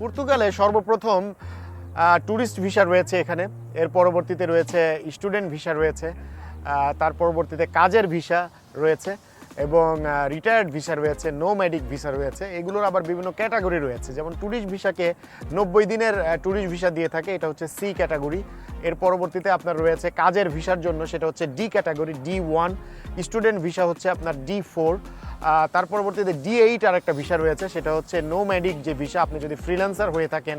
পর্তুগালে সর্বপ্রথম tourist visa রয়েছে এখানে। এর পরবর্তীতে রয়েছে স্টুডেন্ট ভিসা রয়েছে তার পরবর্তীতে কাজের ভিসা রয়েছে এবং রিটায়ার্ড ভিসা রয়েছে নো ম্যাডিক ভিসা রয়েছে। এগুলোর আবার বিভিন্ন ক্যাটাগরি রয়েছে। যেমন ট্যুরিস্ট ভিসাকে নব্বই দিনের ট্যুরিস্ট ভিসা দিয়ে থাকে, এটা হচ্ছে সি ক্যাটাগরি এর পরবর্তীতে আপনার রয়েছে কাজের ভিসার জন্য, সেটা হচ্ছে D category D one student visa হচ্ছে আপনার ডি ফোর তার পরবর্তীতে ডি এইট আর একটা ভিসা রয়েছে, সেটা হচ্ছে নো ম্যাডিক যে ভিসা আপনি যদি ফ্রিল্যান্সার হয়ে থাকেন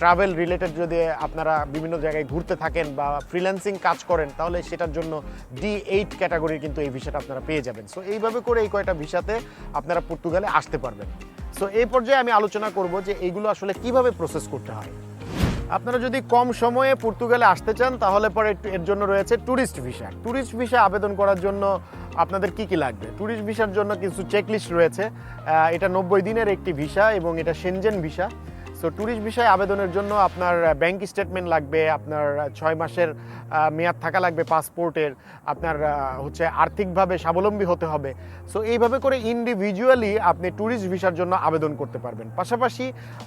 ট্রাভেল রিলেটেড যদি আপনারা বিভিন্ন জায়গায় ঘুরতে থাকেন বা ফ্রিল্যান্সিং কাজ করেন, তাহলে সেটার জন্য ডি এইট ক্যাটাগরির কিন্তু এই ভিসাটা আপনারা পেয়ে যাবেন। সো এইভাবে করে এই কয়টা ভিসাতে আপনারা পর্তুগালে আসতে পারবেন। সো এই পর্যায়ে আমি আলোচনা করব যে এইগুলো আসলে কীভাবে প্রসেস করতে হয়। আপনারা যদি কম সময়ে পর্তুগালে আসতে চান, তাহলে পরে এর জন্য রয়েছে ট্যুরিস্ট ভিসা ট্যুরিস্ট ভিসা আবেদন করার জন্য আপনাদের কি কি লাগবে? ট্যুরিস্ট ভিসার জন্য কিছু চেকলিস্ট রয়েছে। এটা নব্বই দিনের একটি ভিসা এবং এটা সেনজেন ভিসা সো ট্যুরিস্ট ভিসায় আবেদনের জন্য আপনার ব্যাংক স্টেটমেন্ট লাগবে, আপনার ছয় মাসের মেয়াদ থাকা লাগবে পাসপোর্টের আপনার হচ্ছে আর্থিকভাবে স্বাবলম্বী হতে হবে। সো এইভাবে করে ইন্ডিভিজুয়ালি আপনি ট্যুরিস্ট ভিসার জন্য আবেদন করতে পারবেন। পাশাপাশি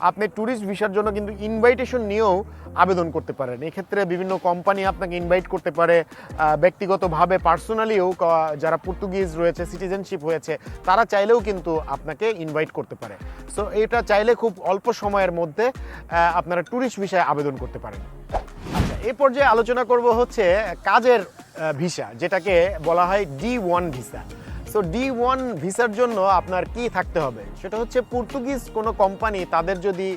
আপনি ট্যুরিস্ট ভিসার জন্য কিন্তু ইনভাইটেশন নিয়েও আবেদন করতে পারেন। এক্ষেত্রে বিভিন্ন কোম্পানি আপনাকে ইনভাইট করতে পারে ব্যক্তিগতভাবে পার্সোনালিও যারা পর্তুগিজ রয়েছে সিটিজেনশিপ হয়েছে, তারা চাইলেও কিন্তু আপনাকে ইনভাইট করতে পারে। সো এটা চাইলে খুব অল্প সময়ের মধ্যে আপনারা ট্যুরিস্ট ভিসায় আবেদন করতে পারেন। আচ্ছা এই পর্যায়ে আলোচনা করব হচ্ছে কাজের ভিসা যেটাকে বলা হয় D one visa so D one ভিসার জন্য আপনার কি থাকতে হবে? সেটা হচ্ছে পর্তুগিজ কোনো কোম্পানি তাদের যদি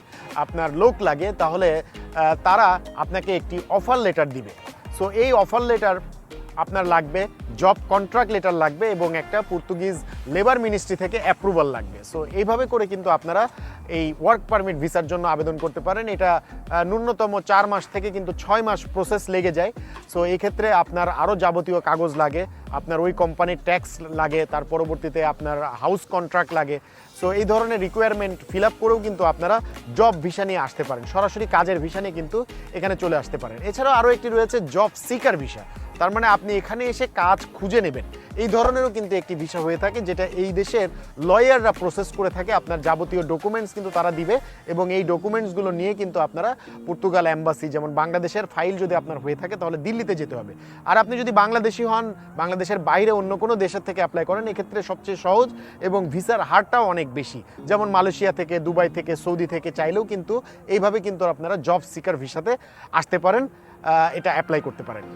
আপনার লোক লাগে, তাহলে তারা আপনাকে একটি অফার লেটার দিবে। সো এই অফার লেটার আপনার লাগবে জব কন্ট্রাক্ট লেটার লাগবে এবং একটা পর্তুগিজ লেবার মিনিস্ট্রি থেকে অ্যাপ্রুভাল লাগবে। সো এইভাবে করে কিন্তু আপনারা এই ওয়ার্ক পারমিট ভিসার জন্য আবেদন করতে পারেন। এটা ন্যূনতম চার মাস থেকে কিন্তু ছয় মাস প্রসেস লেগে যায়। সো এই ক্ষেত্রে আপনার আরও যাবতীয় কাগজ লাগে। আপনার ওই কোম্পানির ট্যাক্স লাগে, তার পরবর্তীতে আপনার হাউস কন্ট্রাক্ট লাগে। সো এই ধরনের রিকোয়ারমেন্ট ফিল আপ করেও কিন্তু আপনারা জব ভিসা নিয়ে আসতে পারেন। সরাসরি কাজের ভিসা নিয়ে কিন্তু এখানে চলে আসতে পারেন। এছাড়াও আরও একটি রয়েছে জব সিকার ভিসা তার মানে আপনি এখানে এসে কাজ খুঁজে নেবেন। এই ধরনেরও কিন্তু একটি ভিসা হয়ে থাকে, যেটা এই দেশের লয়াররা প্রসেস করে থাকে। আপনার যাবতীয় ডকুমেন্টস কিন্তু তারা দিবে এবং এই ডকুমেন্টসগুলো নিয়ে কিন্তু আপনারা পর্তুগাল অ্যাম্বাসি যেমন বাংলাদেশের ফাইল যদি আপনার হয়ে থাকে, তাহলে দিল্লিতে যেতে হবে। আর আপনি যদি বাংলাদেশি হন, বাংলাদেশের বাইরে অন্য কোনো দেশের থেকে অ্যাপ্লাই করেন, এক্ষেত্রে সবচেয়ে সহজ এবং ভিসার হারটাও অনেক বেশি। যেমন মালয়েশিয়া থেকে, দুবাই থেকে, সৌদি থেকে, চাইলেও কিন্তু এইভাবে কিন্তু আপনারা জব সিকার ভিসাতে আসতে পারেন এটা অ্যাপ্লাই করতে পারেন।